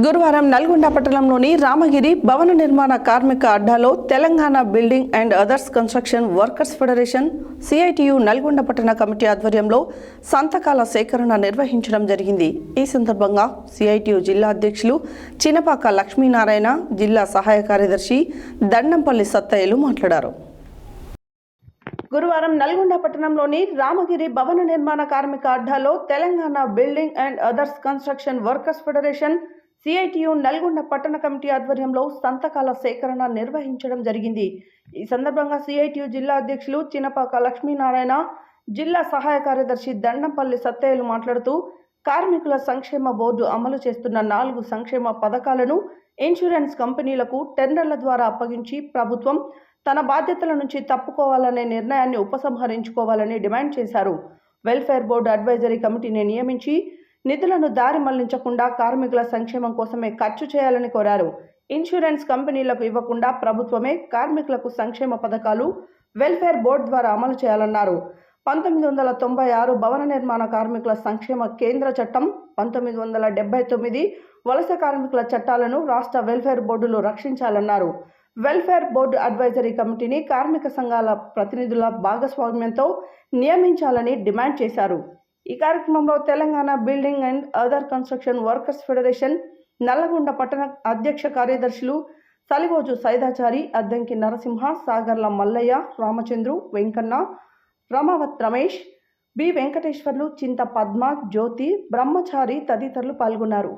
గురువారం నల్గొండ పట్టణంలోని రామగిరి భవన నిర్మాణ కార్మిక అడ్డాలో Telangana building and others construction workers federation CITU Nalgonda పట్టణ కమిటీ ఆధ్వర్యంలో సంతకాల సేకరణ నిర్వహించడం జరిగింది. ఈ సందర్భంగా సిఐటియు జిల్లా అధ్యక్షులు చినపాక లక్ష్మీనారాయణ జిల్లా సహాయ కార్యదర్శి దండంపల్లి సత్తయ్యలు మాట్లాడారు. గురువారం నల్గొండ పట్టణంలోని రామగిరి భవన నిర్మాణ కార్మిక అడ్డాలో Telangana building and others construction workers federation CITU Nalgonda పట్టణ కమిటీ ఆధ్వర్యంలో సంతకాల సేకరణ నిర్వహించడం జరిగింది. ఈ సందర్భంగా సిఐటియు జిల్లా అధ్యక్షులు చినపాక లక్ష్మీనారాయణ జిల్లా సహాయ కార్యదర్శి దండంపల్లి సత్తయ్యలు మాట్లాడుతూ కార్మికుల సంక్షేమ బోర్డు అమలు చేస్తున్న నాలుగు సంక్షేమ పథకాలను ఇన్సూరెన్స్ కంపెనీలకు టెండర్ల ద్వారా అప్పగించి ప్రభుత్వం తన బాధ్యతల నుంచి తప్పుకోవాలనే నిర్ణయాన్ని ఉపసంహరించుకోవాలని డిమాండ్ చేశారు. వెల్ఫేర్ బోర్డు అడ్వైజరీ కమిటీని నియమించి నిధులను దారి మళ్ళించకుండా కార్మికుల సంక్షేమం కోసమే ఖర్చు చేయాలని కోరారు. ఇన్సూరెన్స్ కంపెనీలకు ఇవ్వకుండా ప్రభుత్వమే కార్మికులకు సంక్షేమ పథకాలు వెల్ఫేర్ బోర్డు ద్వారా అమలు చేయాలన్నారు. పంతొమ్మిది వందల తొంభై ఆరు భవన నిర్మాణ కార్మికుల సంక్షేమ కేంద్ర చట్టం పంతొమ్మిది వందల డెబ్బై తొమ్మిది వలస కార్మికుల చట్టాలను రాష్ట్ర వెల్ఫేర్ బోర్డులు రక్షించాలన్నారు. వెల్ఫేర్ బోర్డు అడ్వైజరీ కమిటీని కార్మిక సంఘాల ప్రతినిధుల భాగస్వామ్యంతో నియమించాలని డిమాండ్ చేశారు. ఈ కార్యక్రమంలో Telangana building and other construction workers federation Nalgonda పట్టణ అధ్యక్ష కార్యదర్శులు సలివోజు సైదాచారి అద్దంకి నరసింహ సాగర్ల మల్లయ్య రామచంద్రు వెంకన్న రమావత్ రమేష్ బి వెంకటేశ్వర్లు చింత పద్మ జ్యోతి బ్రహ్మచారి తదితరులు పాల్గొన్నారు.